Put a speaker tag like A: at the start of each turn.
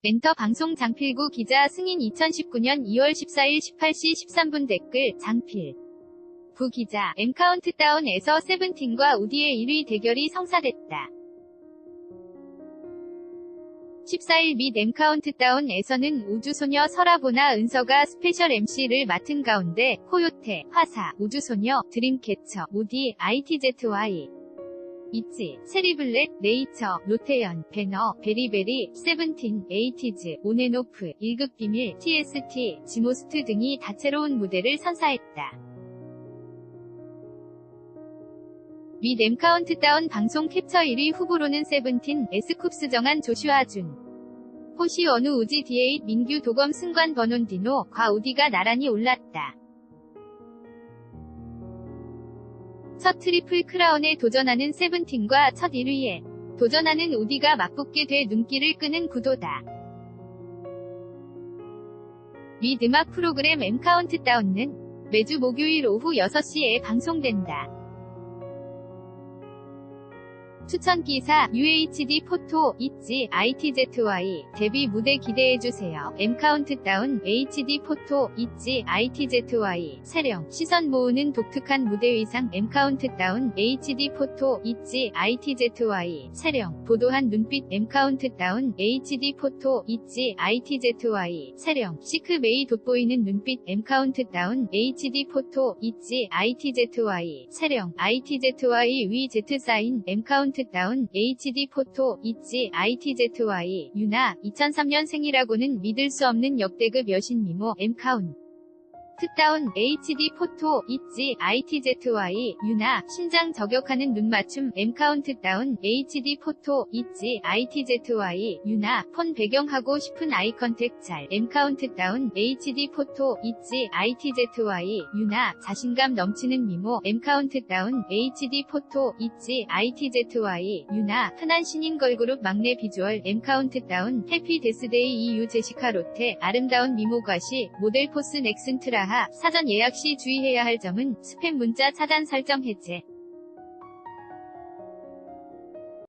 A: 멘터 방송 장필구 기자 승인 2019년 2월 14일 18시 13분 댓글 장필 구 기자 M 카운트다운에서 세븐틴과 우디의 1위 대결이 성사됐다. 14일 및 M 카운트다운에서는 우주소녀 설아보나 은서가 스페셜 MC를 맡은 가운데 코요테, 화사, 우주소녀, 드림캐쳐, 우디, ITZY, 있지, 체리블랙, 네이처, 로테연, 배너, 베리베리, 세븐틴, 에이티즈, 온앤오프, 1급 비밀, TST, 지모스트 등이 다채로운 무대를 선사했다. 미 M 카운트다운 방송 캡처 1위 후보로는 세븐틴, 에스쿱스 정한 조슈아 준, 호시 원우 우지 디에잇 민규 도검 승관 버논디노, 과 우디가 나란히 올랐다. 첫 트리플 크라운에 도전하는 세븐틴과 첫 1위에 도전하는 우디가 맞붙게 돼 눈길을 끄는 구도다. 미 음악 프로그램 M 카운트다운은 매주 목요일 오후 6시에 방송된다. 추천 기사 UHD 포토 있지? ITZY 데뷔 무대 기대해주세요. M 카운트다운 HD 포토 있지? ITZY 세령 시선 모으는 독특한 무대 의상. M 카운트다운 HD 포토 있지? ITZY 세령 보도한 눈빛. M 카운트다운 HD 포토 있지? ITZY 세령 시크 메이 돋보이는 눈빛. M 카운트다운 HD 포토 있지? ITZY 세령 ITZY 위 Z 사인. M 카운트 카운트다운 HD 포토 있지 ITZY 유나 2003년 생이라고는 믿을 수 없는 역대급 여신 미모 M 카운 특다운 HD 포토 있지 ITZY 유나 심장 저격하는 눈 맞춤 M 카운트 다운 HD 포토 있지 ITZY 유나 폰 배경하고 싶은 아이 컨택 잘 M 카운트 다운 HD 포토 있지 ITZY 유나 자신감 넘치는 미모 M 카운트 다운 HD 포토 있지 ITZY 유나 흔한 신인 걸그룹 막내 비주얼 M 카운트 다운 해피 데스데이 EU 제시카 로테 아름다운 미모 과시 모델 포스 넥슨 트라 하하 사전 예약 시 주의해야 할 점은 스팸 문자 차단 설정 해제